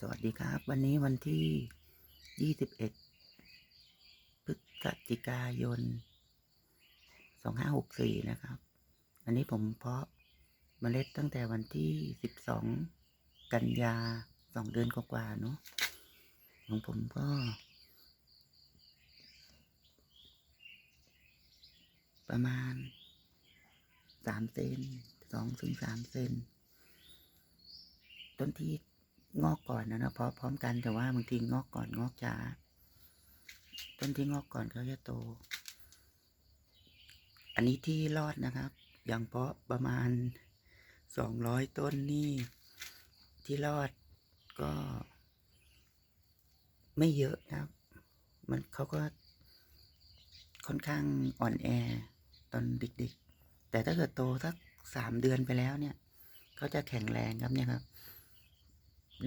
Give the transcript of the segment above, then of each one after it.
สวัสดีครับ วันนี้วันที่ 21 พฤศจิกายน 2564 นะครับ อันนี้ผมเพาะเมล็ดตั้งแต่วันที่ 12 กันยา 2 เดือนกว่าๆเนาะของผมก็ประมาณ3เซน2ถึง3เซน ต้นที่ งอกก่อนนะนะเพราะพร้อมกันแต่ว่าบางทีงอกก่อนงอกช้าต้นที่งอกก่อนเขาจะโต อันนี้ที่รอดนะครับ อย่างเพาะประมาณสองร้อยต้นนี่ ที่รอดก็ ไม่เยอะนะครับ มันเขาก็ค่อนข้างอ่อนแอตอนเด็กๆ แต่ถ้าเกิดโตสักสามเดือนไปแล้วเนี่ย เขาจะแข็งแรงครับเนี่ยครับ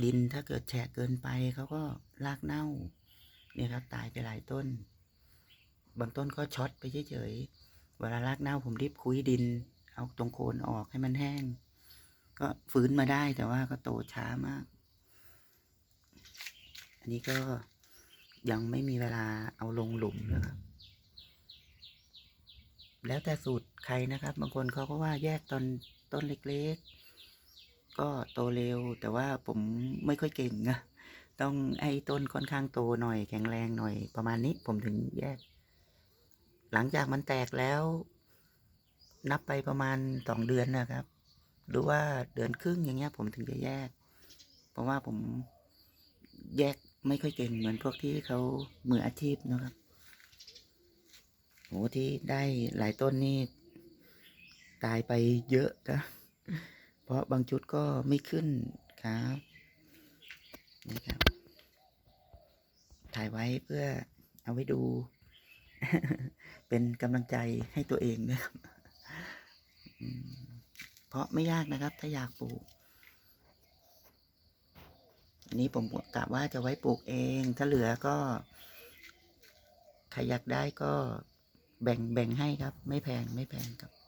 ดินถ้าเกิดแฉะเกินไปเขาก็รากเน่า เนี่ยครับ ตายไปหลายต้น บางต้นก็ช็อตไปเฉยๆเวลารากเน่าผมรีบคุยดิน เอาตรงโคนออกให้มันแห้ง ก็ฟื้นมาได้แต่ว่าก็โตช้ามาก อันนี้ก็ยังไม่มีเวลาเอาลงหลุมนะครับ แล้วแต่สูตรใครนะครับ บางคนเขาก็ว่าแยกตอนต้นเล็กๆ ก็โตเร็ว แต่ว่าผมไม่ค่อยเก่งนะต้องไอ้ต้นค่อนข้างโตหน่อยแข็งแรงหน่อยประมาณนี้ผมถึงแยก หลังจากมันแตกแล้ว นับไปประมาณสองเดือนนะครับ หรือว่าเดือนครึ่งอย่างเงี้ย ผมถึงจะแยก เพราะว่าผมแยกไม่ค่อยเก่งเหมือนพวกที่เขามืออาชีพนะครับโหที่ได้หลายต้นนี่ตายไปเยอะนะ เพราะบางชุดก็ไม่ขึ้นครับนี่ครับ ถ่ายไว้เพื่อเอาไว้ดู เป็นกำลังใจให้ตัวเองนะครับเพราะไม่ยากนะครับ ถ้าอยากปลูกอันนี้ผมกะว่าจะไว้ปลูกเอง ถ้าเหลือก็ใครอยากได้ก็แบ่งแบ่งให้ครับ ไม่แพงไม่แพงครับ